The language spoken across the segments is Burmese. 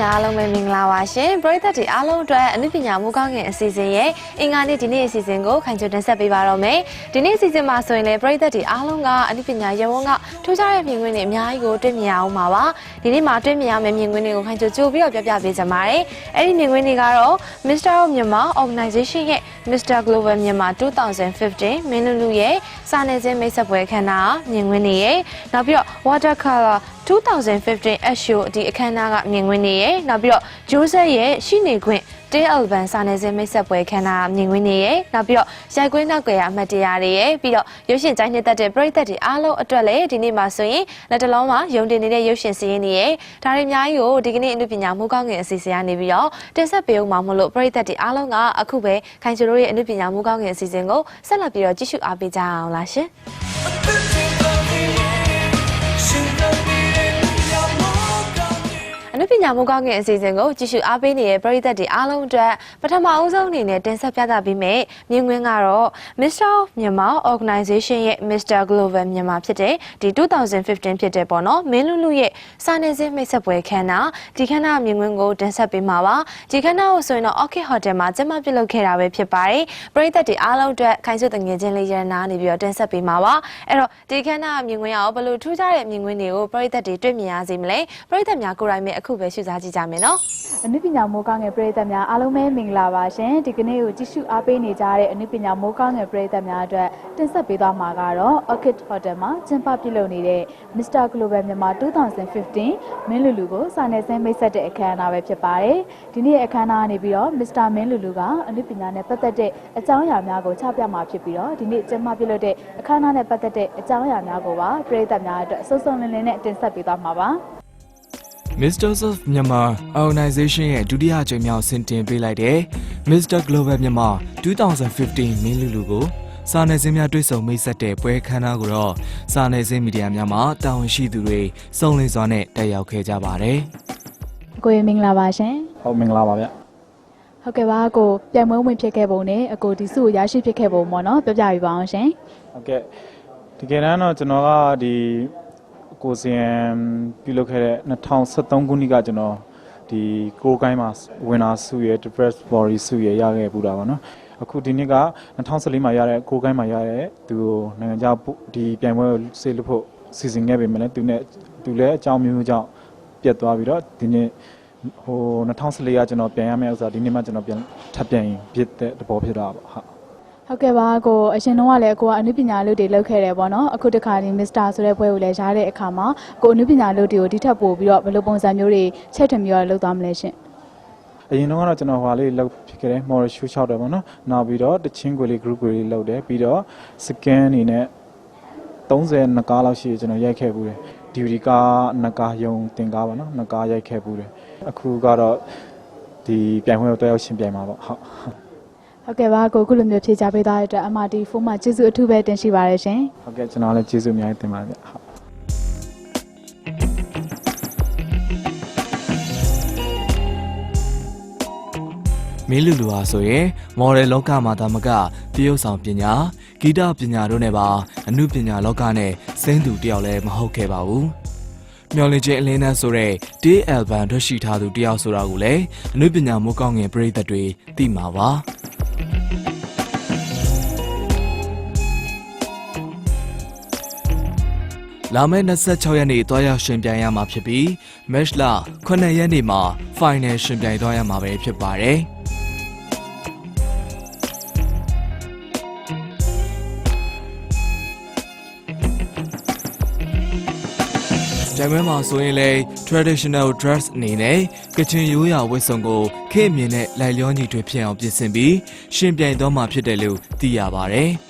ညာအားလုံးပဲမင်္ဂလာပါရှင်ပရိသတ်တွေအားလုံးအတွက်အနုပညာမူကောင်းငင်အစီအစဉ်ရဲ့အင်္ဂါနေ့ဒီနေ့အစီအစဉ်ကိုခိုင်ကျွတ်တင်ဆက်ပေးပါတော့မယ်ဒီနေ့အစီအစဉ်မှာဆိုရင်လည်းပရိသတ်တွေအားလုံးကအနုပညာရေဝန်းကထူးခြားတဲ့မြင်ကွင်းတွေအများကြီးကိုတွေ့မြင်အောင်ပါပါဒီနေ့မှာတွေ့မြင်ရမယ့်မြင်ကွင်းတွေကိုခိုင်ကျွတ်ကြိုပြီးတော့ပြပြပေးကြပါမယ်အဲ့ဒီမြင်ကွင်းတွေကတော့ Mr. of Myanmar Organization ရဲ့ Mr. Global Myanmar 2015မင်းလူလူရဲ့စာနယ်ဇင်းမိတ်ဆက်ပွဲခန်းနာမြင်ကွင်းတွေရဲ့နောက်ပြီးတော့ Watercolor 2015 SHO ဒီအခမ်းအနားကမြင်ကွင်းနေရယ်နောက်ပြီးတော့ဂျိုးဆက်ရဲ့ရှိနေခွင့်တေးအယ်ဘန်စာနယ်ဇင်းမိတ်ဆက်ပွဲခမ်းနားမြင်ကွင်းနေရယ်နောက်ပြီးတော့ရိုက်ကွင်းနောက်ကွယ်ရအမှတ်တရတွေရယ်ပြီးတော့ရုပ်ရှင်ကြိုင်းနှစ်သက်တဲ့ပရိသတ်တွေအားလုံးအတွက်လည်းဒီနေ့မှာဆိုရင်လက်တလုံးမှာယုံတင်နေတဲ့ရုပ်ရှင်စီးရင်တွေရယ်ဒါတွေအများကြီးကိုဒီကနေ့အနုပညာမူကောင်းငင်အစီအစဉ်ကနေပြီးတော့တင်ဆက်ပေးအောင်မှာမလို့ပရိသတ်တွေအားလုံးကအခုပဲခိုင်ချိုတို့ရဲ့အနုပညာမူကောင်းငင်အစီအစဉ်ကိုဆက်လက်ပြီးတော့ကြည့်ရှုအားပေးကြအောင်လားရှင် ပညာမူကောင်းငင်အစီအစဉ်ကိုကြည့်ရှုအားပေးနေတဲ့ပရိသတ်တွေအားလုံးအတွက်ပထမအဦးဆုံးအနေနဲ့တင်ဆက်ပြသပေးမယ့်မြင်ကွင်းကတော့ Mr. Myanmar Organization ရဲ့ Mr. Global Myanmar ဖြစ်တဲ့ဒီ2015ဖြစ်တဲ့ပေါ့နော်မင်းလူလူရဲ့စာနယ်ဇင်းမိတ်ဆက်ပွဲခန်းနာဒီခန်းနာမြင်ကွင်းကိုတင်ဆက်ပေးမှာပါဒီခန်းနာကိုဆိုရင်တော့ Orchid Hotel မှာကျင်းပပြုလုပ်ခဲ့တာပဲဖြစ်ပါတယ်ပရိသတ်တွေအားလုံးအတွက်ခိုင်စွတ်တငယ်ချင်းလေးရတနာနေပြီးတော့တင်ဆက်ပေးမှာပါအဲ့တော့ဒီခန်းနာမြင်ကွင်းရောဘယ်လိုထူးခြားတဲ့မြင်ကွင်းတွေကိုပရိသတ်တွေတွေ့မြင်ရစေမလဲပရိသတ်များကိုယ်တိုင်ပဲအခုပဲရှုစားကြည့်ကြမယ်နော်အနုပညာမိုးကောင်းငယ်ပရိသတ်များအားလုံးပဲမင်္ဂလာပါရှင်ဒီကနေ့ကိုကြည့်ရှုအားပေးနေကြတဲ့အနုပညာမိုးကောင်းငယ်ပရိသတ်များအတွက်တင်ဆက်ပေးသွားမှာကတော့ Orchid Hotel မှာကျင်းပပြုလုပ်နေတဲ့ Mr. Global မြန်မာ2015မင်းလူလူကိုစာနယ်ဇင်းမိတ်ဆက်တဲ့အခမ်းအနားပဲဖြစ်ပါတယ်ဒီနေ့အခမ်းအနားကနေပြီးတော့ Mr. မင်းလူလူကအနုပညာနဲ့ပတ်သက်တဲ့အကြောင်းအရာများကိုချပြမှာဖြစ်ပြီးတော့ဒီနေ့ကျင်းပပြုလုပ်တဲ့အခမ်းအနားနဲ့ပတ်သက်တဲ့အကြောင်းအရာများကိုပါပရိသတ်များအတွက်စုံစုံလင်လင်နဲ့တင်ဆက်ပေးသွားမှာပါ Mr. of Myanmar Organization ရဲ့ဒုတိယကြိမ်မြောက်ဆင်တင်ပေးလိုက်တဲ့ Mr. Global Myanmar 2015မင်းလူလူကိုစာနယ်ဇင်းများတွေ့ဆုံမိတ်ဆက်တဲ့ပွဲခမ်းနားကိုတော့စာနယ်ဇင်းမီဒီယာများမှတာဝန်ရှိသူတွေစုံလင်စွာနဲ့တက်ရောက်ခဲ့ကြပါတယ်။ကိုရေမင်္ဂလာပါရှင်ဟုတ်မင်္ဂလာပါဗျဟုတ်ကဲ့ပါကိုပြိုင်ပွဲဝင်ဖြစ်ခဲ့ပုံနဲ့အကိုဒီစုကိုရရှိဖြစ်ခဲ့ပုံပေါ့နော်ပြောပြပြပါအောင်ရှင်ဟုတ်ကဲ့တကယ်တမ်းတော့ကျွန်တော်ကဒီ ကိုစင်ပြုလုပ်ခဲ့တဲ့2013ခုနှစ်ကကျွန်တော်ဒီကိုကိုင်းမှာဝင်လာစုရဲ့ Depress Body စုရဲ့ရခဲ့ပူတာပါနော်အခုဒီနှစ်က2014မှာရတဲ့ကိုကိုင်းမှာရတဲ့သူကိုနိုင်ငံခြားပို့ဒီပြိုင်ပွဲကိုဆေးလို့ဖို့စီစဉ်ခဲ့ပေမဲ့လည်းသူနဲ့သူလည်းအကြောင်းမျိုးမျိုးကြောင့်ပြတ်သွားပြီးတော့ဒီနှစ်ဟို2014ကကျွန်တော်ပြန်ရမယ့်ဥစ္စာဒီနှစ်မှကျွန်တော်ပြန်ထပ်ပြန်ဖြစ်တဲ့သဘောဖြစ်တာပါဟုတ် ဟုတ်ကဲ့ပါကိုအရင်တော့ကလည်းကိုကအနုပညာလုပ်တွေလုပ်ခဲ့တယ်ပေါ့နော်အခုတခါဒီမစ္စတာဆိုတဲ့ပွဲကိုလည်းရားတဲ့အခါမှာကိုအနုပညာလုပ်တွေကိုဒီထက်ပိုပြီးတော့ဘယ်လိုပုံစံမျိုးတွေချက်ထွင်ပြီးတော့လုပ်သွားမလဲရှင်အရင်တော့ကတော့ကျွန်တော်ဟွာလေးလောက်ဖြစ်ခဲ့တယ် model shoot shot တယ်ပေါ့နော်နောက်ပြီးတော့တချင်းခွေလေး group ခွေလေးလောက်တယ်ပြီးတော့ scan အနေနဲ့30နှစ်ကားလောက်ရှိကျွန်တော်ရိုက်ခဲ့ဘူးတယ် duty ကားနှစ်ကားယုံတင်ကားပါနော်နှစ်ကားရိုက်ခဲ့ဘူးတယ်အခုကတော့ဒီပြိုင်ပွဲကိုတွဲရောက်ရှင်ပြိုင်မှာပေါ့ဟုတ် ဟုတ်ကဲ့ပါကိုခုလိုမျိုးဖြေချပေးသွားတဲ့အတွက် MRT4 မှာကျေးဇူးအထူးပဲတင်ရှိပါတယ်ရှင်ဟုတ်ကဲ့ကျွန်တော်လည်းကျေးဇူးအများကြီးတင်ပါတယ်ဗျဟုတ်မင်းလူလူဟာဆိုရင်မော်ဒယ်လောကမှာသာမကတရုတ်ဆောင်ပညာဂီတပညာတို့နဲ့ပါအမှုပညာလောကနဲ့စိမ့်သူတယောက်လည်းမဟုတ်ခဲ့ပါဘူး။မျော်လင့်ခြင်းအလင်းတန်းဆိုတဲ့ Day Album ထွက်ရှိထားသူတယောက်ဆိုတာကိုလည်းအမှုပညာမိုးကောင်းငင်ပရိသတ်တွေသိမှာပါ။ လာမယ့်26ရက်နေ့တွားရောက်ရှင်ပြိုင်ရမှာဖြစ်ပြီး Match လ9ရက်နေ့မှာ Final ရှင်ပြိုင်သွားရမှာပဲဖြစ်ပါတယ်။ကြိုင်ပွဲမှာဆိုရင်လေ traditional dress အနေနဲ့ကချင်ရိုးရာဝတ်စုံကိုခေတ်အမြင်နဲ့လိုက်လျောညီတွေဖြစ်အောင်ပြင်ဆင်ပြီးရှင်ပြိုင်သွားမှာဖြစ်တယ်လို့သိရပါတယ်။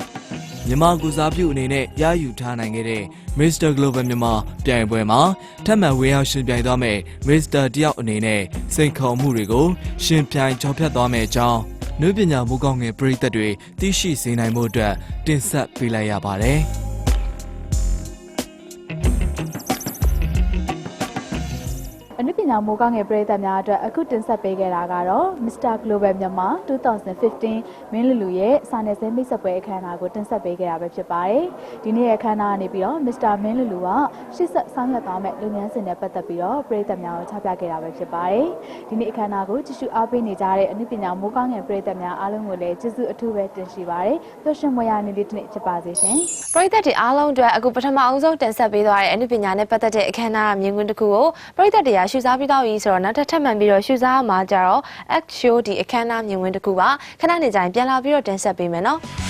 မြန်မာကုစားပြုအနေနဲ့ရယူထားနိုင်ခဲ့တဲ့ Mr. Global မြန်မာပြိုင်ပွဲမှာထပ်မံဝင်ရောက်ရှင်ပြိုင်သွားမဲ့ Mr. တယောက်အနေနဲ့စိန်ခေါ်မှုတွေကိုရှင်ပြိုင်ကြော်ဖြတ်သွားမယ့်အကြောင်းနုပညာမူကောင်းငယ်ပရိသတ်တွေသိရှိစေနိုင်မှုအတွက်တင်ဆက်ပေးလိုက်ရပါတယ်။ အနုပညာညာမိုးကောင်းငယ်ပရိသတ်များအတွက်အခုတင်ဆက်ပေးခဲ့တာကတော့ Mr. Global မြန်မာ2015မင်းလူလူရဲ့စာနယ်ဇင်းမိတ်ဆက်ပွဲအခမ်းအနားကိုတင်ဆက်ပေးခဲ့တာပဲဖြစ်ပါတယ်။ဒီနေ့ရဲ့အခမ်းအနားကနေပြီးတော့ Mr. မင်းလူလူကရှေ့ဆက်ဆောင်ရွက်သွားမဲ့လုပ်ငန်းစဉ်နဲ့ပတ်သက်ပြီးတော့ပရိသတ်များကိုချပြခဲ့တာပဲဖြစ်ပါတယ်။ဒီနေ့အခမ်းအနားကိုကြည့်ရှုအားပေးနေကြတဲ့အနုပညာမိုးကောင်းငယ်ပရိသတ်များအားလုံးကိုလည်းကျေးဇူးအထူးပဲတင်ရှိပါတယ်။ပျော်ရွှင်မွေရနေ့လေးတစ်နေ့ဖြစ်ပါစေရှင်။ပရိသတ်တွေအားလုံးအတွက်အခုပထမအောင်ဆုံးတင်ဆက်ပေးသွားတဲ့အနုပညာနဲ့ပတ်သက်တဲ့အခမ်းအနားမြင်ကွင်းတစ်ခုကိုပရိသတ်တွေကရှုစားပြီးတော့ပြီဆိုတော့နောက်ထပ်ထပ်မံပြီးတော့ရှုစားမှာကြတော့ act show ဒီအခမ်းအနားမြင်ကွင်းတစ်ခုပါခဏနေကြရင်ပြန်လာပြီးတော့တင်ဆက်ပေးမယ်နော်အသစ်